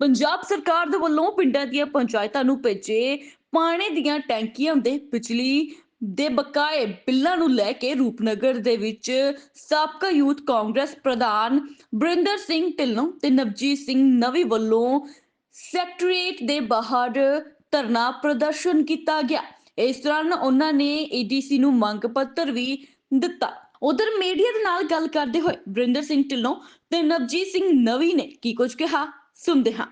ਪੰਜਾਬ ਸਰਕਾਰ ਦੇ ਵੱਲੋਂ ਪਿੰਡਾਂ ਦੀਆਂ ਪੰਚਾਇਤਾਂ ਨੂੰ ਭੇਜੇ ਪਾਣੀ ਦੀਆਂ ਟੈਂਕੀਆਂ ਦੇ ਬਿਜਲੀ ਦੇ ਬਕਾਏ ਬਿੱਲਾਂ ਨੂੰ ਲੈ ਕੇ ਰੂਪਨਗਰ ਦੇ ਵਿੱਚ ਸਾਬਕਾ ਯੂਥ ਕਾਂਗਰਸ ਪ੍ਰਧਾਨ ਬਰਿੰਦਰ ਸਿੰਘ ਢਿੱਲੋਂ ਤੇ ਨਵਜੀਤ ਸਿੰਘ ਨਵੀ ਵੱਲੋਂ ਸੈਕਟਰੀਏਟ ਦੇ ਬਾਹਰ ਧਰਨਾ ਪ੍ਰਦਰਸ਼ਨ ਕੀਤਾ ਗਿਆ। ਇਸ ਦੌਰਾਨ ਉਹਨਾਂ ਨੇ ਏਡੀਸੀ ਨੂੰ ਮੰਗ ਪੱਤਰ ਵੀ ਦਿੱਤਾ। ਉਧਰ ਮੀਡੀਆ ਦੇ ਨਾਲ ਗੱਲ ਕਰਦੇ ਹੋਏ ਬਰਿੰਦਰ ਸਿੰਘ ਢਿੱਲੋਂ ਤੇ ਨਵਜੀਤ ਸਿੰਘ ਨਵੀ ਨੇ ਕੀ ਕੁਝ ਕਿਹਾ? ਸੁਣਦੇ ਹਾਂ।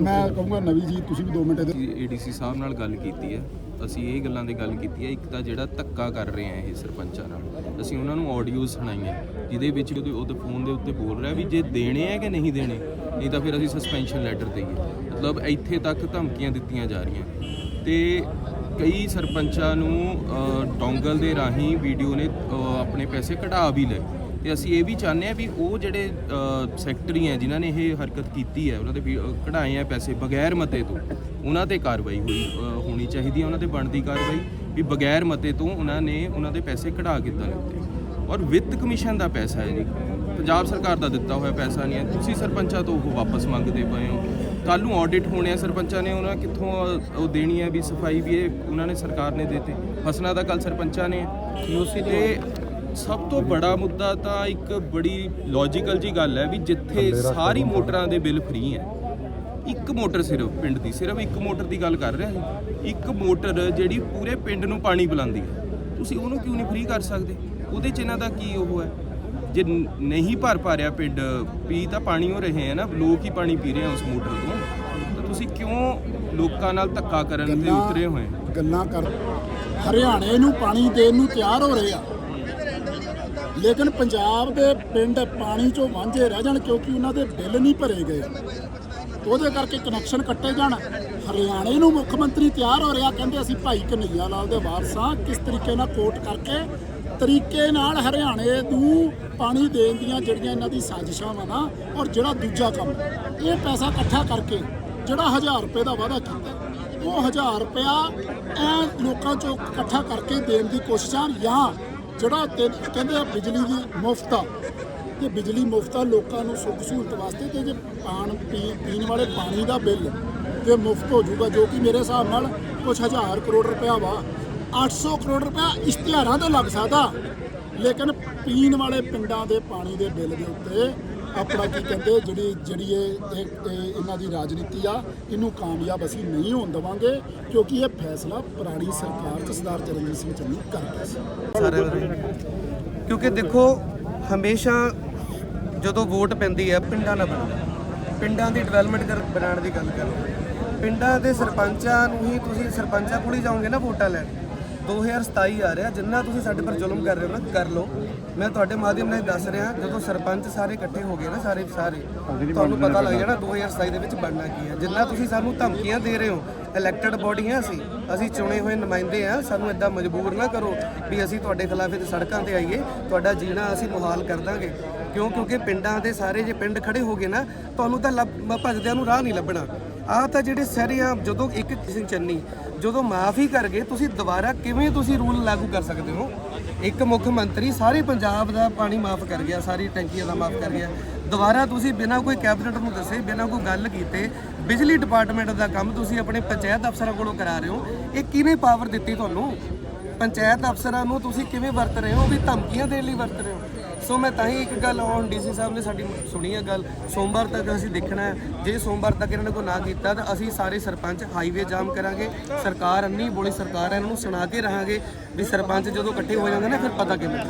ਮੈਂ ਕਹੂੰਗਾ ਨਵੀ ਜੀ ਤੁਸੀਂ ਵੀ 2 ਮਿੰਟ ਇਹਦੇ ਏਡੀਸੀ ਸਾਹਿਬ ਨਾਲ ਗੱਲ ਕੀਤੀ ਹੈ। ਅਸੀਂ ਇਹ ਗੱਲਾਂ ਦੀ ਗੱਲ ਕੀਤੀ ਹੈ ਇੱਕ ਤਾਂ ਜਿਹੜਾ ਧੱਕਾ ਕਰ ਰਹੇ ਆ ਇਹ ਸਰਪੰਚਾਂ ਨਾਲ। ਅਸੀਂ ਉਹਨਾਂ ਨੂੰ ਆਡੀਓ ਸੁਣਾਈਆਂ ਜਿਹਦੇ ਵਿੱਚ ਉਹਦੇ ਉਹਦੇ ਫੋਨ ਦੇ ਉੱਤੇ ਬੋਲ ਰਿਹਾ ਵੀ ਜੇ ਦੇਣੇ ਆ ਕਿ ਨਹੀਂ ਦੇਣੇ ਨਹੀਂ ਤਾਂ ਫਿਰ ਅਸੀਂ ਸਸਪੈਂਸ਼ਨ ਲੈਟਰ ਦੇਈਏ ਮਤਲਬ ਇੱਥੇ ਤੱਕ ਧਮਕੀਆਂ ਦਿੱਤੀਆਂ ਜਾ ਰਹੀਆਂ। ਤੇ ਕਈ ਸਰਪੰਚਾਂ ਨੂੰ ਡੋਂਗਲ ਦੇ ਰਾਹੀਂ ਵੀਡੀਓ ਨੇ ਆਪਣੇ ਪੈਸੇ ਕਢਾ ਵੀ ਲਏ। ਤੇ ਅਸੀਂ ਇਹ ਵੀ ਚਾਹੁੰਦੇ ਆ ਵੀ ਉਹ ਜਿਹੜੇ ਸੈਕਟਰੀ ਹੈ ਜਿਨ੍ਹਾਂ ਨੇ ਇਹ ਹਰਕਤ ਕੀਤੀ ਹੈ ਉਹਨਾਂ ਦੇ ਕਢਾਏ ਆ ਪੈਸੇ ਬਗੈਰ ਮਤੇ ਤੋਂ ਉਹਨਾਂ ਤੇ ਕਾਰਵਾਈ ਹੋਈ ਹੋਣੀ ਚਾਹੀਦੀ ਹੈ ਉਹਨਾਂ ਤੇ ਬਣਦੀ ਕਾਰਵਾਈ ਵੀ ਬਗੈਰ ਮਤੇ ਤੋਂ ਉਹਨਾਂ ਨੇ ਉਹਨਾਂ ਦੇ ਪੈਸੇ ਕਢਾ ਕਿੱਦਾਂ ਲਿੱਤੇ ਔਰ ਵਿੱਤ ਕਮਿਸ਼ਨ ਦਾ ਪੈਸਾ ਹੈ ਜੀ। ਪੰਜਾਬ ਸਰਕਾਰ ਦਾ ਦਿੱਤਾ ਹੋਇਆ ਪੈਸਾ ਨਹੀਂ ਹੈ। ਤੁਸੀਂ ਸਰਪੰਚਾਂ ਤੋਂ ਉਹ ਵਾਪਸ ਮੰਗਦੇ ਪਏ ਹੋ। ਕੱਲ ਨੂੰ ਆਡਿਟ ਹੋਣੇ ਆ ਸਰਪੰਚਾਂ ਨੇ ਉਹਨਾਂ ਕਿੱਥੋਂ ਉਹ ਦੇਣੀ ਹੈ ਵੀ ਸਫ਼ਾਈ ਵੀ ਇਹ ਉਹਨਾਂ ਨੇ ਸਰਕਾਰ ਨੇ ਦਿੱਤੇ। ਫਸਣਾ ਦਾ ਕੱਲ ਸਰਪੰਚਾਂ ਨੇ। ਯੂਸੀ ਤੇ ਸਭ ਤੋਂ ਬੜਾ ਮੁੱਦਾ ਤਾਂ ਇੱਕ ਬੜੀ ਲੌਜੀਕਲ ਜੀ ਗੱਲ ਹੈ ਵੀ ਜਿੱਥੇ ਸਾਰੀ ਮੋਟਰਾਂ ਦੇ ਬਿੱਲ ਫ੍ਰੀ ਹੈ। ਇੱਕ ਮੋਟਰ ਸਿਰਫ ਪਿੰਡ ਦੀ ਸਿਰਫ ਇੱਕ ਮੋਟਰ ਦੀ ਗੱਲ ਕਰ ਰਿਹਾ ਸੀ। ਇੱਕ ਮੋਟਰ ਜਿਹੜੀ ਪੂਰੇ ਪਿੰਡ ਨੂੰ ਪਾਣੀ ਪਿਲਾਉਂਦੀ ਹੈ। ਤੁਸੀਂ ਉਹਨੂੰ ਕਿਉਂ ਨਹੀਂ ਫ੍ਰੀ ਕਰ ਸਕਦੇ? ਉਹਦੇ ਚ ਇਹਨਾਂ ਦਾ ਕੀ ਉਹ ਹੈ? ਜੇ ਨਹੀਂ ਭਰ ਪਾ ਰਿਹਾ ਪਿੰਡ ਪੀ ਤਾਂ ਪਾਣੀ ਹੋ ਰਹੇ ਹੈ ਨਾ ਲੋਕ ਹੀ ਪਾਣੀ ਪੀ ਰਹੇ ਆ ਉਸ ਮੋਟਰ ਤੋਂ। ਤਾਂ ਤੁਸੀਂ ਕਿਉਂ ਲੋਕਾਂ ਨਾਲ ਧੱਕਾ ਕਰਨ ਤੇ ਗੱਲਾਂ- ਉਤਰੇ ਹੋਏ ਹੋ? ਗੱਲਾਂ ਕਰ ਹਰਿਆਣੇ ਨੂੰ ਪਾਣੀ ਦੇਣ ਨੂੰ ਤਿਆਰ ਹੋ ਰਹੇ ਆ। ਲੇਕਿਨ ਪੰਜਾਬ ਦੇ ਪਿੰਡ ਪਾਣੀ ਚੋਂ ਵਾਂਝੇ ਰਹਿ ਜਾਣ ਕਿਉਂਕਿ ਉਹਨਾਂ ਦੇ ਬਿੱਲ ਨਹੀਂ ਭਰੇ ਗਏ। ਉਹਦੇ ਕਰਕੇ ਕਨੈਕਸ਼ਨ ਕੱਟੇ ਜਾਣ। ਹਰਿਆਣੇ ਨੂੰ ਮੁੱਖ ਮੰਤਰੀ ਤਿਆਰ ਹੋ ਰਿਹਾ, ਕਹਿੰਦੇ ਅਸੀਂ ਭਾਈ ਕਨਈਆ ਲਾਲ ਦੇ ਵਾਰਸਾਂ ਕਿਸ ਤਰੀਕੇ ਨਾਲ ਕੋਟ ਕਰਕੇ ਤਰੀਕੇ ਨਾਲ ਹਰਿਆਣੇ ਨੂੰ ਪਾਣੀ ਦੇਣ ਦੀਆਂ ਜਿਹੜੀਆਂ ਇਹਨਾਂ ਦੀ ਸਾਜ਼ਿਸ਼ਾਂ ਵਾ ਨਾ, ਔਰ ਜਿਹੜਾ ਦੂਜਾ ਕੰਮ, ਇਹ ਪੈਸਾ ਇਕੱਠਾ ਕਰਕੇ ਜਿਹੜਾ 1000 ਰੁਪਏ ਦਾ ਵਾਅਦਾ ਕੀਤਾ, ਉਹ 1000 ਰੁਪਇਆ ਐ ਲੋਕਾਂ ਚੋਂ ਇਕੱਠਾ ਕਰਕੇ ਦੇਣ ਦੀ ਕੋਸ਼ਿਸ਼ਾਂ ਜਾਂ ਜਿਹੜਾ ਕਹਿੰਦੇ ਆ ਬਿਜਲੀ ਦੀ ਮੁਫਤ ਆ ਤੇ ਬਿਜਲੀ ਮੁਫਤ ਆ, ਲੋਕਾਂ ਨੂੰ ਸੁੱਖ ਸਹੂਲਤ ਵਾਸਤੇ ਤੇ ਜੇ ਪਾਣ, ਪੀ- ਪੀਣ ਵਾਲੇ ਪਾਣੀ ਦਾ ਬਿੱਲ ਤੇ ਮੁਫਤ ਹੋ ਜਾਊਗਾ, ਜੋ ਕਿ ਮੇਰੇ ਹਿਸਾਬ ਨਾਲ ਕੁਝ ਹਜ਼ਾਰ ਕਰੋੜ ਰੁਪਇਆ ਵਾ 800 ਕਰੋੜ ਰੁਪਇਆ ਇਸ਼ਤਿਹਾਰਾਂ ਤੇ ਲੱਗ ਸਕਦਾ। ਲੇਕਿਨ ਪੀਣ ਵਾਲੇ ਪਿੰਡਾਂ ਦੇ ਪਾਣੀ ਦੇ ਬਿੱਲ ਦੇ ਉੱਤੇ ਆਪਣਾ ਕੀ ਕਹਿੰਦੇ, ਜਿਹੜੀ ਜਿਹੜੀ ਇਹ, ਇਹ- ਇਹ ਇਹਨਾਂ ਦੀ ਰਾਜਨੀਤੀ ਆ, ਇਹਨੂੰ ਕਾਮਯਾਬ ਅਸੀਂ ਨਹੀਂ ਹੋਣ ਦੇਵਾਂਗੇ, ਕਿਉਂਕਿ ਇਹ ਫੈਸਲਾ ਪੁਰਾਣੀ ਸਰਕਾਰ ਚ ਸਰਦਾਰ ਚਰਨਜੀਤ ਸਿੰਘ ਚੰਨੀ ਕਰ ਗਿਆ ਸੀ। ਸਾਰਿਆਂ ਦਾ ਕਿਉਂਕਿ ਦੇਖੋ, ਹਮੇਸ਼ਾ ਜਦੋਂ ਵੋਟ ਪੈਂਦੀ ਹੈ ਪਿੰਡਾਂ ਨਾਲ ਬਣਦਾ। ਪਿੰਡਾਂ ਦੀ ਡਿਵੈਲਪਮੈਂਟ ਕਰ ਬਣਾਉਣ ਦੀ ਗੱਲ ਕਰੋ। ਪਿੰਡਾਂ ਦੇ ਸਰਪੰਚਾਂ ਨੂੰ ਹੀ ਤੁਸੀਂ, ਸਰਪੰਚਾਂ ਕੋਲ ਹੀ ਜਾਓਗੇ ਨਾ ਵੋਟਾਂ ਲੈਣ? 2027 ਆ ਰਿਹਾ ਜਿੰਨਾ ਤੁਸੀਂ ਸਾਡੇ ਪਰ ਜ਼ੁਲਮ ਕਰ ਰਹੇ ਹੋ ਨਾ ਕਰ ਲਓ। ਮੈਂ ਤੁਹਾਡੇ ਮਾਧਿਅਮ ਨਾਲ ਦੱਸ ਰਿਹਾ ਜਦੋਂ ਸਰਪੰਚ ਸਾਰੇ ਇਕੱਠੇ ਹੋ ਗਏ ਨਾ ਸਾਰੇ ਸਾਰੇ ਤੁਹਾਨੂੰ ਪਤਾ ਲੱਗ ਜਾਣਾ 2027 ਦੇ ਵਿੱਚ ਬਣਨਾ ਕੀ ਹੈ। ਜਿੰਨਾ ਤੁਸੀਂ ਸਾਨੂੰ ਧਮਕੀਆਂ ਦੇ ਰਹੇ ਹੋ ਇਲੈਕਟਡ ਬੋਡੀਆਂ ਅਸੀਂ ਅਸੀਂ ਚੁਣੇ ਹੋਏ ਨੁਮਾਇੰਦੇ ਆ ਸਾਨੂੰ ਇਦਾਂ ਮਜਬੂਰ ਨਾ ਕਰੋ ਵੀ ਅਸੀਂ ਤੁਹਾਡੇ ਖਿਲਾਫ ਇਹ ਸੜਕਾਂ ਤੇ ਆਈਏ ਤੁਹਾਡਾ ਜੀਣਾ ਅਸੀਂ ਮੁਹਾਲ ਕਰ ਦਾਂਗੇ। ਕਿਉਂ? ਕਿਉਂਕਿ ਪਿੰਡਾਂ ਦੇ ਸਾਰੇ ਜੇ ਪਿੰਡ ਖੜੇ ਹੋ ਗਏ ਨਾ ਤੁਹਾਨੂੰ ਤਾਂ ਭੱਜਦਿਆਂ ਨੂੰ ਰਾਹ ਨਹੀਂ ਲੱਭਣਾ। ਆਹ ਤਾਂ ਜਿਹੜੇ ਸਾਰੇ ਆ, ਜਦੋਂ ਇੱਕ ਸਿੰਘ ਚੰਨੀ ਜਦੋਂ ਮਾਫ ਹੀ ਕਰ ਗਏ, ਤੁਸੀਂ ਦੁਬਾਰਾ ਕਿਵੇਂ ਤੁਸੀਂ ਰੂਲ ਲਾਗੂ ਕਰ ਸਕਦੇ ਹੋ? ਇੱਕ ਮੁੱਖ ਮੰਤਰੀ ਸਾਰੇ ਪੰਜਾਬ ਦਾ ਪਾਣੀ ਮਾਫ ਕਰ ਗਿਆ, ਸਾਰੀ ਟੈਂਕੀਆਂ ਦਾ ਮਾਫ ਕਰ ਗਿਆ। ਦੁਬਾਰਾ ਤੁਸੀਂ ਬਿਨਾਂ ਕੋਈ ਕੈਬਨਿਟ ਨੂੰ ਦੱਸੇ, ਬਿਨਾਂ ਕੋਈ ਗੱਲ ਕੀਤੇ, ਬਿਜਲੀ ਡਿਪਾਰਟਮੈਂਟ ਦਾ ਕੰਮ ਤੁਸੀਂ ਆਪਣੇ ਪੰਚਾਇਤ ਅਫਸਰਾਂ ਕੋਲੋਂ ਕਰਾ ਰਹੇ ਹੋ। ਇਹ ਕਿਵੇਂ ਪਾਵਰ ਦਿੱਤੀ ਤੁਹਾਨੂੰ? ਪੰਚਾਇਤ ਅਫਸਰਾਂ ਨੂੰ ਤੁਸੀਂ ਕਿਵੇਂ ਵਰਤ ਰਹੇ ਹੋ? ਵੀ ਧਮਕੀਆਂ ਦੇਣ ਲਈ ਵਰਤ ਰਹੇ ਹੋ? ਸੋ ਮੈਂ ਤਾਂ ਹੀ ਇੱਕ ਗੱਲ ਹੁਣ ਡੀਸੀ ਸਾਹਿਬ ਨੇ ਸਾਡੀ ਸੁਣੀ ਹੈ ਗੱਲ। ਸੋਮਵਾਰ ਤੱਕ ਅਸੀਂ ਦੇਖਣਾ ਹੈ। ਜੇ ਸੋਮਵਾਰ ਤੱਕ ਇਹਨਾਂ ਨੇ ਕੋਈ ਨਾ ਕੀਤਾ, ਤਾਂ ਅਸੀਂ ਸਾਰੇ ਸਰਪੰਚ ਹਾਈਵੇ ਜਾਮ ਕਰਾਂਗੇ। ਸਰਕਾਰ ਅੰਨੀ ਬੋਲੀ ਸਰਕਾਰ ਹੈ, ਇਹਨਾਂ ਨੂੰ ਸੁਣਾ ਕੇ ਰਹਾਂਗੇ ਵੀ ਸਰਪੰਚ ਜਦੋਂ ਇਕੱਠੇ ਹੋ ਜਾਂਦੇ ਨੇ, ਫਿਰ ਪਤਾ ਕਿਵੇਂ